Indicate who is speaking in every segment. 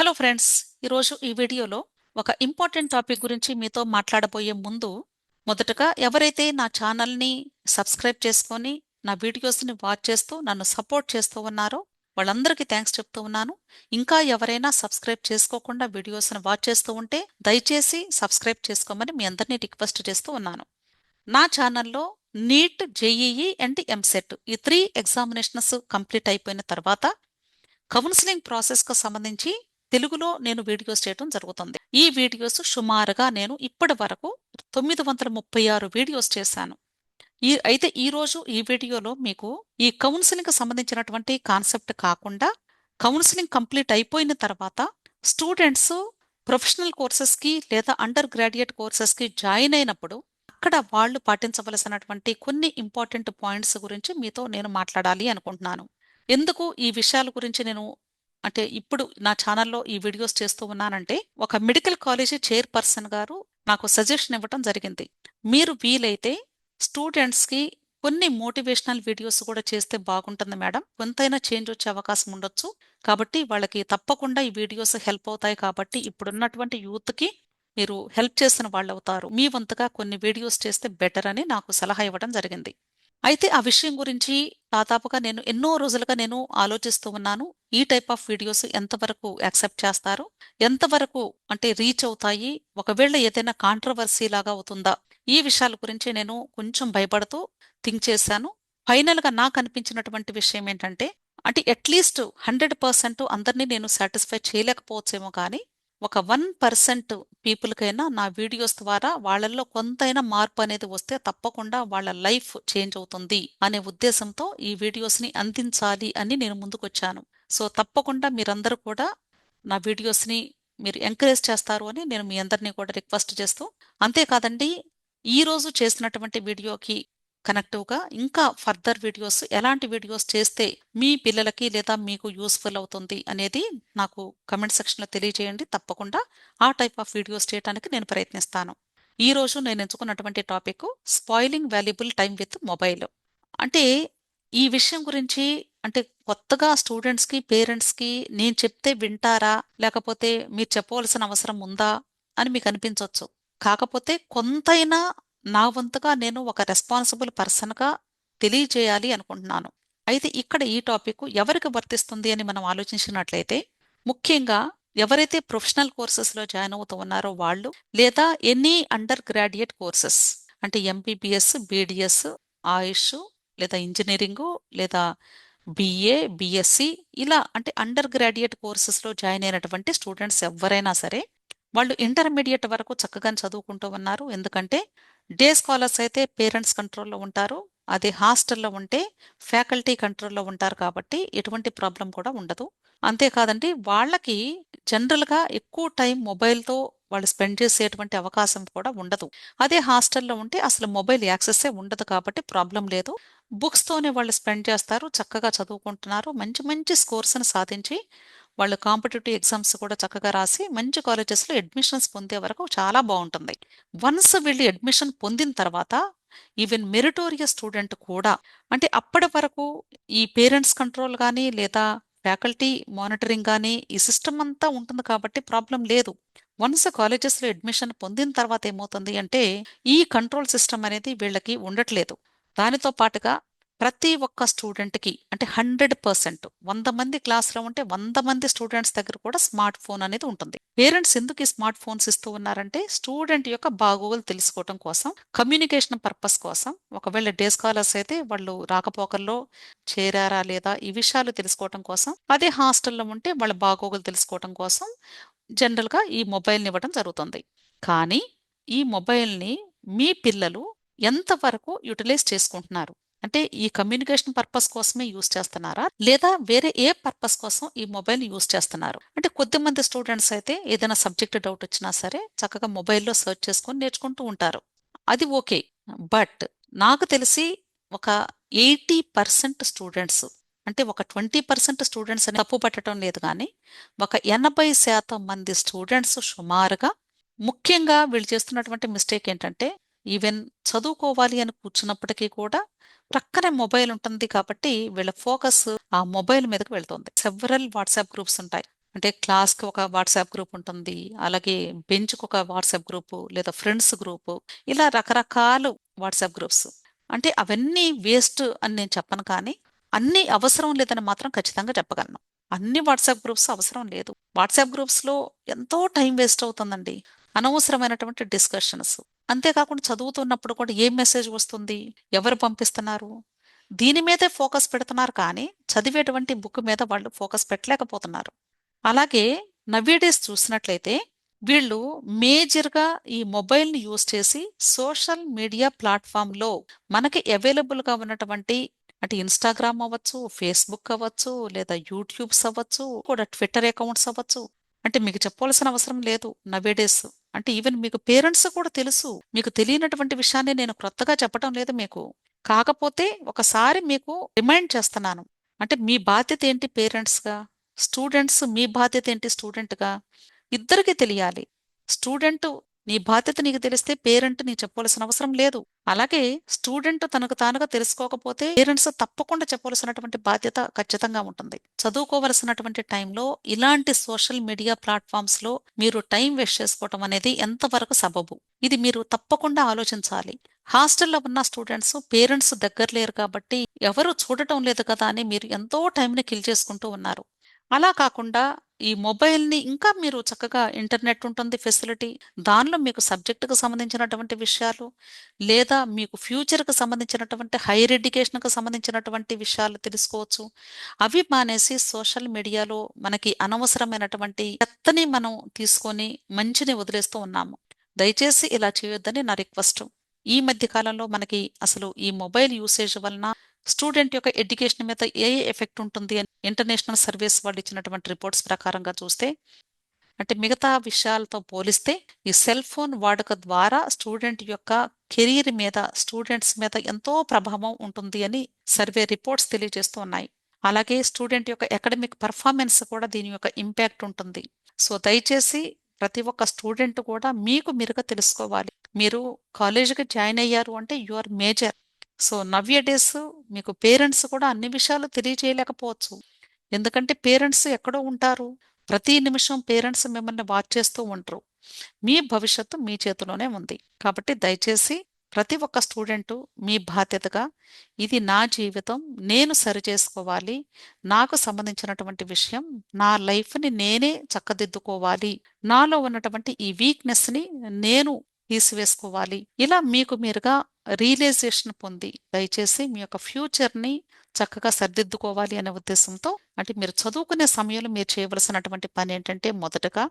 Speaker 1: Hello friends ఈరోజు ఈ వీడియోలో ఒక ఇంపార్టెంట్ టాపిక్ గురించి మీతో మాట్లాడబోయే ముందు మొదటగా ఎవరైతే నా ఛానల్ని సబ్స్క్రైబ్ చేసుకొని నా వీడియోస్ని వాచ్ చేస్తూ నన్ను సపోర్ట్ చేస్తూ ఉన్నారో వాళ్ళందరికీ థ్యాంక్స్ చెప్తూ ఉన్నాను. ఇంకా ఎవరైనా సబ్స్క్రైబ్ చేసుకోకుండా వీడియోస్ని వాచ్ చేస్తూ ఉంటే దయచేసి సబ్స్క్రైబ్ చేసుకోమని మీ అందరినీ రిక్వెస్ట్ చేస్తూ ఉన్నాను. నా ఛానల్లో నీట్ జేఈఈ అండ్ ఎంసెట్ ఈ త్రీ ఎగ్జామినేషన్స్ కంప్లీట్ అయిపోయిన తర్వాత కౌన్సిలింగ్ ప్రాసెస్కు సంబంధించి తెలుగులో నేను వీడియోస్ చేయడం జరుగుతుంది. ఈ వీడియోస్ సుమారుగా నేను ఇప్పటి వరకు తొమ్మిది వందల ముప్పై ఆరు వీడియోస్ చేశాను. ఈ అయితే ఈ రోజు ఈ వీడియోలో మీకు ఈ కౌన్సిలింగ్ సంబంధించినటువంటి కాన్సెప్ట్ కాకుండా కౌన్సిలింగ్ కంప్లీట్ అయిపోయిన తర్వాత స్టూడెంట్స్ ప్రొఫెషనల్ కోర్సెస్కి లేదా అండర్ గ్రాడ్యుయేట్ కోర్సెస్కి జాయిన్ అయినప్పుడు అక్కడ వాళ్ళు పాటించవలసినటువంటి కొన్ని ఇంపార్టెంట్ పాయింట్స్ గురించి మీతో నేను మాట్లాడాలి అనుకుంటున్నాను. ఎందుకు ఈ విషయాల గురించి నేను అంటే ఇప్పుడు నా ఛానల్లో ఈ వీడియోస్ చేస్తూ ఉన్నానంటే ఒక మెడికల్ కాలేజీ చైర్పర్సన్ గారు నాకు సజెషన్ ఇవ్వటం జరిగింది. మీరు వీలైతే స్టూడెంట్స్కి కొన్ని మోటివేషనల్ వీడియోస్ కూడా చేస్తే బాగుంటుంది మేడం. కొంతైనా చేంజ్ వచ్చే అవకాశం ఉండొచ్చు. కాబట్టి వాళ్ళకి తప్పకుండా ఈ వీడియోస్ హెల్ప్ అవుతాయి కాబట్టి ఇప్పుడున్నటువంటి యూత్కి మీరు హెల్ప్ చేసిన వాళ్ళు అవుతారు మీ వంతుగా కొన్ని వీడియోస్ చేస్తే బెటర్ అని నాకు సలహా ఇవ్వడం జరిగింది. అయితే ఆ విషయం గురించి దాదాపుగా నేను ఎన్నో రోజులుగా నేను ఆలోచిస్తూ ఉన్నాను. ఈ టైప్ ఆఫ్ వీడియోస్ ఎంతవరకు యాక్సెప్ట్ చేస్తారు ఎంతవరకు అంటే రీచ్ అవుతాయి ఒకవేళ ఏదైనా కాంట్రవర్సీ లాగా అవుతుందా ఈ విషయాల గురించి నేను కొంచెం భయపడుతూ థింక్ చేశాను. ఫైనల్గా నాకు అనిపించినటువంటి విషయం ఏంటంటే అంటే అట్లీస్ట్ హండ్రెడ్ పర్సెంట్ అందరినీ నేను సాటిస్ఫై చేయలేకపోవచ్చేమో కానీ ఒక వన్ పర్సెంట్ పీపుల్కైనా నా వీడియోస్ ద్వారా వాళ్ళల్లో కొంతైనా మార్పు అనేది వస్తే తప్పకుండా వాళ్ళ లైఫ్ చేంజ్ అవుతుంది అనే ఉద్దేశంతో ఈ వీడియోస్ని అందించాలి అని నేను ముందుకొచ్చాను. సో తప్పకుండా మీరందరూ కూడా నా వీడియోస్ని మీరు ఎంకరేజ్ చేస్తారు అని నేను మీ అందరినీ కూడా రిక్వెస్ట్ చేస్తూ అంతేకాదండి ఈ రోజు చేసినటువంటి వీడియోకి కనెక్టివ్గా ఇంకా ఫర్దర్ వీడియోస్ ఎలాంటి వీడియోస్ చేస్తే మీ పిల్లలకి లేదా మీకు యూస్ఫుల్ అవుతుంది అనేది నాకు కమెంట్ సెక్షన్లో తెలియజేయండి. తప్పకుండా ఆ టైప్ ఆఫ్ వీడియోస్ చేయడానికి నేను ప్రయత్నిస్తాను. ఈ రోజు నేను ఎంచుకున్నటువంటి topic spoiling valuable time with mobile అంటే ఈ విషయం గురించి అంటే కొత్తగా స్టూడెంట్స్కి పేరెంట్స్కి నేను చెప్తే వింటారా? లేకపోతే మీరు చెప్పవలసిన అవసరం ఉందా? అని మీకు అనిపించవచ్చు కాకపోతే కొంతైనా నా వంతుగా నేను ఒక రెస్పాన్సిబుల్ పర్సన్గా తెలియజేయాలి అనుకుంటున్నాను. అయితే ఇక్కడ ఈ టాపిక్ ఎవరికి వర్తిస్తుంది అని మనం ఆలోచించినట్లయితే ముఖ్యంగా ఎవరైతే ప్రొఫెషనల్ కోర్సెస్లో జాయిన్ అవుతూ ఉన్నారో వాళ్ళు లేదా ఎనీ అండర్ గ్రాడ్యుయేట్ కోర్సెస్ అంటే ఎంబీబీఎస్ బీడిఎస్ ఆయుష్ లేదా ఇంజనీరింగు లేదా బిఏ బిఎస్సి ఇలా అంటే అండర్ గ్రాడ్యుయేట్ కోర్సెస్లో జాయిన్ అయినటువంటి స్టూడెంట్స్ ఎవరైనా సరే వాళ్ళు ఇంటర్మీడియట్ వరకు చక్కగా చదువుకుంటూ ఉన్నారు. ఎందుకంటే డే స్కాలర్స్ అయితే పేరెంట్స్ కంట్రోల్లో ఉంటారు. అదే హాస్టల్లో ఉంటే ఫ్యాకల్టీ కంట్రోల్లో ఉంటారు కాబట్టి ఎటువంటి ప్రాబ్లం కూడా ఉండదు. అంతేకాదండి వాళ్ళకి జనరల్గా ఎక్కువ టైం మొబైల్తో వాళ్ళు స్పెండ్ చేసేటువంటి అవకాశం కూడా ఉండదు. అదే హాస్టల్లో ఉంటే అసలు మొబైల్ యాక్సెస్సే ఉండదు కాబట్టి ప్రాబ్లం లేదు. బుక్స్తోనే వాళ్ళు స్పెండ్ చేస్తారు చక్కగా చదువుకుంటున్నారు మంచి మంచి స్కోర్స్ని సాధించి వాళ్ళు కాంపిటేటివ్ ఎగ్జామ్స్ కూడా చక్కగా రాసి మంచి కాలేజెస్లో అడ్మిషన్స్ పొందే వరకు చాలా బాగుంటుంది. వన్స్ వీళ్ళు అడ్మిషన్ పొందిన తర్వాత ఈవెన్ మెరిటోరియస్ స్టూడెంట్ కూడా అంటే అప్పటి వరకు ఈ పేరెంట్స్ కంట్రోల్ కానీ లేదా ఫ్యాకల్టీ మానిటరింగ్ కానీ ఈ సిస్టమ్ అంతా ఉంటుంది కాబట్టి ప్రాబ్లం లేదు. వన్స్ కాలేజెస్లో అడ్మిషన్ పొందిన తర్వాత ఏమవుతుంది అంటే ఈ కంట్రోల్ సిస్టమ్ అనేది వీళ్ళకి ఉండట్లేదు. దానితో పాటుగా ప్రతి ఒక్క స్టూడెంట్కి అంటే హండ్రెడ్ పర్సెంట్ వంద మంది క్లాస్లో ఉంటే వంద మంది స్టూడెంట్స్ దగ్గర కూడా స్మార్ట్ ఫోన్ అనేది ఉంటుంది. పేరెంట్స్ ఎందుకు ఈ స్మార్ట్ ఫోన్స్ ఇస్తూ ఉన్నారంటే స్టూడెంట్ యొక్క బాగోగులు తెలుసుకోవడం కోసం కమ్యూనికేషన్ పర్పస్ కోసం. ఒకవేళ డే స్కాలర్స్ అయితే వాళ్ళు రాకపోకల్లో చేరారా లేదా ఈ విషయాలు తెలుసుకోవడం కోసం. అదే హాస్టల్లో ఉంటే వాళ్ళ బాగోగులు తెలుసుకోవడం కోసం జనరల్గా ఈ మొబైల్ని ఇవ్వడం జరుగుతుంది. కానీ ఈ మొబైల్ని మీ పిల్లలు ఎంతవరకు యూటిలైజ్ చేసుకుంటున్నారు? అంటే ఈ కమ్యూనికేషన్ పర్పస్ కోసమే యూస్ చేస్తున్నారా? లేదా వేరే ఏ పర్పస్ కోసం ఈ మొబైల్ యూస్ చేస్తున్నారు? అంటే కొద్దిమంది స్టూడెంట్స్ అయితే ఏదైనా సబ్జెక్ట్ డౌట్ వచ్చినా సరే చక్కగా మొబైల్లో సెర్చ్ చేసుకొని నేర్చుకుంటూ ఉంటారు. అది ఓకే. బట్ నాకు తెలిసి ఒక ఎయిటీ పర్సెంట్ స్టూడెంట్స్ అంటే ఒక ట్వంటీ పర్సెంట్ స్టూడెంట్స్ అని తప్పు పట్టడం లేదు కానీ ఒక ఎనభై శాతం మంది స్టూడెంట్స్ సుమారుగా ముఖ్యంగా వీళ్ళు చేస్తున్నటువంటి మిస్టేక్ ఏంటంటే ఈవెన్ చదువుకోవాలి అని కూర్చున్నప్పటికీ కూడా ప్రక్కనే మొబైల్ ఉంటుంది కాబట్టి వీళ్ళ ఫోకస్ ఆ మొబైల్ మీదకి వెళ్తుంది. సెవరల్ వాట్సాప్ గ్రూప్స్ ఉంటాయి. అంటే క్లాస్కి ఒక వాట్సాప్ గ్రూప్ ఉంటుంది. అలాగే బెంచ్కి ఒక వాట్సాప్ గ్రూపు లేదా ఫ్రెండ్స్ గ్రూపు ఇలా రకరకాలు వాట్సాప్ గ్రూప్స్. అంటే అవన్నీ వేస్ట్ అని నేను చెప్పను కానీ అన్ని అవసరం లేదని మాత్రం ఖచ్చితంగా చెప్పగలను. అన్ని వాట్సాప్ గ్రూప్స్ అవసరం లేదు. వాట్సాప్ గ్రూప్స్లో ఎంతో టైం వేస్ట్ అవుతుందండి. అనవసరమైనటువంటి డిస్కషన్స్. అంతేకాకుండా చదువుతున్నప్పుడు కూడా ఏం మెసేజ్ వస్తుంది? ఎవరు పంపిస్తున్నారు? దీని మీదే ఫోకస్ పెడుతున్నారు కానీ చదివేటువంటి బుక్ మీద వాళ్ళు ఫోకస్ పెట్టలేకపోతున్నారు. అలాగే నవ్వేడేస్ చూసినట్లయితే వీళ్ళు మేజర్గా ఈ మొబైల్ని యూజ్ చేసి సోషల్ మీడియా ప్లాట్ఫామ్లో మనకి అవైలబుల్గా ఉన్నటువంటి అంటే ఇన్స్టాగ్రామ్ అవ్వచ్చు ఫేస్బుక్ అవ్వచ్చు లేదా యూట్యూబ్స్ అవ్వచ్చు కూడా ట్విట్టర్ అకౌంట్స్ అవ్వచ్చు. అంటే మీకు చెప్పవలసిన అవసరం లేదు నవేడేస్ అంటే ఈవెన్ మీకు పేరెంట్స్ కూడా తెలుసు. మీకు తెలియనటువంటి విషయాన్ని నేను క్రొత్తగా చెప్పడం లేదు మీకు. కాకపోతే ఒకసారి మీకు రిమైండ్ చేస్తున్నాను. అంటే మీ బాధ్యత ఏంటి పేరెంట్స్గా? స్టూడెంట్స్ మీ బాధ్యత ఏంటి స్టూడెంట్గా? ఇద్దరికి తెలియాలి. స్టూడెంట్ నీ బాధ్యత నీకు తెలిస్తే పేరెంట్ నీకు చెప్పవలసిన అవసరం లేదు. అలాగే స్టూడెంట్ తనకు తానుగా తెలుసుకోకపోతే పేరెంట్స్ తప్పకుండా చెప్పవలసినటువంటి బాధ్యత ఖచ్చితంగా ఉంటుంది. చదువుకోవలసినటువంటి టైంలో ఇలాంటి సోషల్ మీడియా ప్లాట్ఫామ్స్లో మీరు టైం వేస్ట్ చేసుకోవటం అనేది ఎంతవరకు సబబు? ఇది మీరు తప్పకుండా ఆలోచించాలి. హాస్టల్లో ఉన్న స్టూడెంట్స్ పేరెంట్స్ దగ్గర లేరు కాబట్టి ఎవరు చూడటం లేదు కదా అని మీరు ఎంతో టైంని కిల్ చేసుకుంటూ ఉన్నారు. అలా కాకుండా ఈ మొబైల్ని ఇంకా మీరు చక్కగా ఇంటర్నెట్ ఉంటుంది ఫెసిలిటీ దానిలో మీకు సబ్జెక్టుకు సంబంధించినటువంటి విషయాలు లేదా మీకు ఫ్యూచర్కి సంబంధించినటువంటి హైయర్ ఎడ్యుకేషన్కి సంబంధించినటువంటి విషయాలు తెలుసుకోవచ్చు. అవి మానేసి సోషల్ మీడియాలో మనకి అనవసరమైనటువంటి చెత్తని మనం తీసుకొని మంచిని వదిలేస్తూ ఉన్నాము. దయచేసి ఇలా చేయొద్దని నా రిక్వెస్ట్. ఈ మధ్య కాలంలో మనకి అసలు ఈ మొబైల్ యూసేజ్ వలన స్టూడెంట్ యొక్క ఎడ్యుకేషన్ మీద ఏ ఎఫెక్ట్ ఉంటుంది అని ఇంటర్నేషనల్ సర్వీస్ వాళ్ళు ఇచ్చినటువంటి రిపోర్ట్స్ ప్రకారంగా చూస్తే అంటే మిగతా విషయాలతో పోలిస్తే ఈ సెల్ ఫోన్ వాడుక ద్వారా స్టూడెంట్ యొక్క కెరీర్ మీద స్టూడెంట్స్ మీద ఎంతో ప్రభావం ఉంటుంది అని సర్వే రిపోర్ట్స్ తెలియజేస్తూ ఉన్నాయి. అలాగే స్టూడెంట్ యొక్క అకాడమిక్ పర్ఫార్మెన్స్ కూడా దీని యొక్క ఇంపాక్ట్ ఉంటుంది. సో దయచేసి ప్రతి ఒక్క స్టూడెంట్ కూడా మీకు మీరుగా తెలుసుకోవాలి. మీరు కాలేజీకి జాయిన్ అయ్యారు అంటే you are major. So Navya days మీకు పేరెంట్స్ కూడా అన్ని విషయాలు తెలియజేయలేకపోవచ్చు ఎందుకంటే పేరెంట్స్ ఎక్కడో ఉంటారు. ప్రతి నిమిషం పేరెంట్స్ మిమ్మల్ని వాచ్ చేస్తూ ఉంటారు. మీ భవిష్యత్తు మీ చేతిలోనే ఉంది. కాబట్టి దయచేసి ప్రతి ఒక్క స్టూడెంటు మీ బాధ్యతగా ఇది నా జీవితం నేను సరి చేసుకోవాలి నాకు సంబంధించినటువంటి విషయం నా లైఫ్ని నేనే చక్కదిద్దుకోవాలి నాలో ఉన్నటువంటి ఈ వీక్నెస్ని నేను తీసివేసుకోవాలి. ఇలా మీకు మీరుగా రియలైజేషన్ పొంది దయచేసి మీ యొక్క ఫ్యూచర్ని చక్కగా సర్దిద్దుకోవాలి అనే ఉద్దేశంతో అంటే మీరు చదువుకునే సమయంలో మీరు చేయవలసినటువంటి పని ఏంటంటే మొదటగా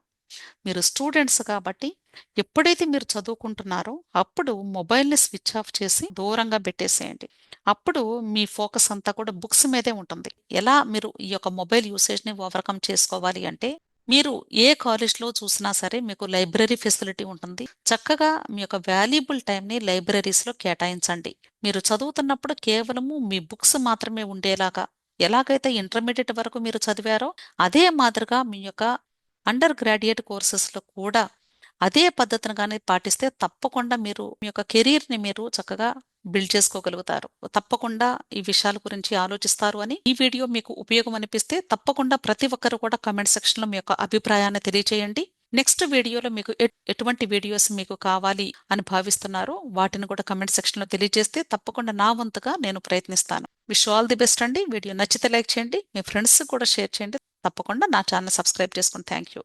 Speaker 1: మీరు స్టూడెంట్స్ కాబట్టి ఎప్పుడైతే మీరు చదువుకుంటున్నారో అప్పుడు మొబైల్ని స్విచ్ ఆఫ్ చేసి దూరంగా పెట్టేసేయండి. అప్పుడు మీ ఫోకస్ అంతా కూడా బుక్స్ మీదే ఉంటుంది. ఎలా మీరు ఈ యొక్క మొబైల్ యూసేజ్ని ఓవర్కమ్ చేసుకోవాలి అంటే మీరు ఏ కాలేజ్లో చూసినా సరే మీకు లైబ్రరీ ఫెసిలిటీ ఉంటుంది. చక్కగా మీ యొక్క వాల్యుబుల్ టైంని లైబ్రరీస్లో కేటాయించండి. మీరు చదువుతున్నప్పుడు కేవలము మీ బుక్స్ మాత్రమే ఉండేలాగా ఎలాగైతే ఇంటర్మీడియట్ వరకు మీరు చదివారో అదే మాదిరిగా మీ యొక్క అండర్ గ్రాడ్యుయేట్ కోర్సెస్లో కూడా అదే పద్ధతిని కానీ పాటిస్తే తప్పకుండా మీరు మీ యొక్క కెరీర్ని మీరు చక్కగా బిల్డ్ చేసుకోగలుగుతారు. తప్పకుండా ఈ విషయాల గురించి ఆలోచిస్తారు అని ఈ వీడియో మీకు ఉపయోగం అనిపిస్తే తప్పకుండా ప్రతి ఒక్కరు కూడా కమెంట్ సెక్షన్లో మీ యొక్క అభిప్రాయాన్ని తెలియజేయండి నెక్స్ట్ వీడియోలో మీకు ఎటువంటి వీడియోస్ మీకు కావాలి అని భావిస్తున్నారో వాటిని కూడా కమెంట్ సెక్షన్లో తెలియజేస్తే తప్పకుండా నా వంతుగా నేను ప్రయత్నిస్తాను. విష్ ఆల్ ది బెస్ట్ అండి. వీడియో నచ్చితే లైక్ చేయండి. మీ ఫ్రెండ్స్ కూడా షేర్ చేయండి. తప్పకుండా నా ఛానల్ సబ్స్క్రైబ్ చేసుకుని థ్యాంక్ యూ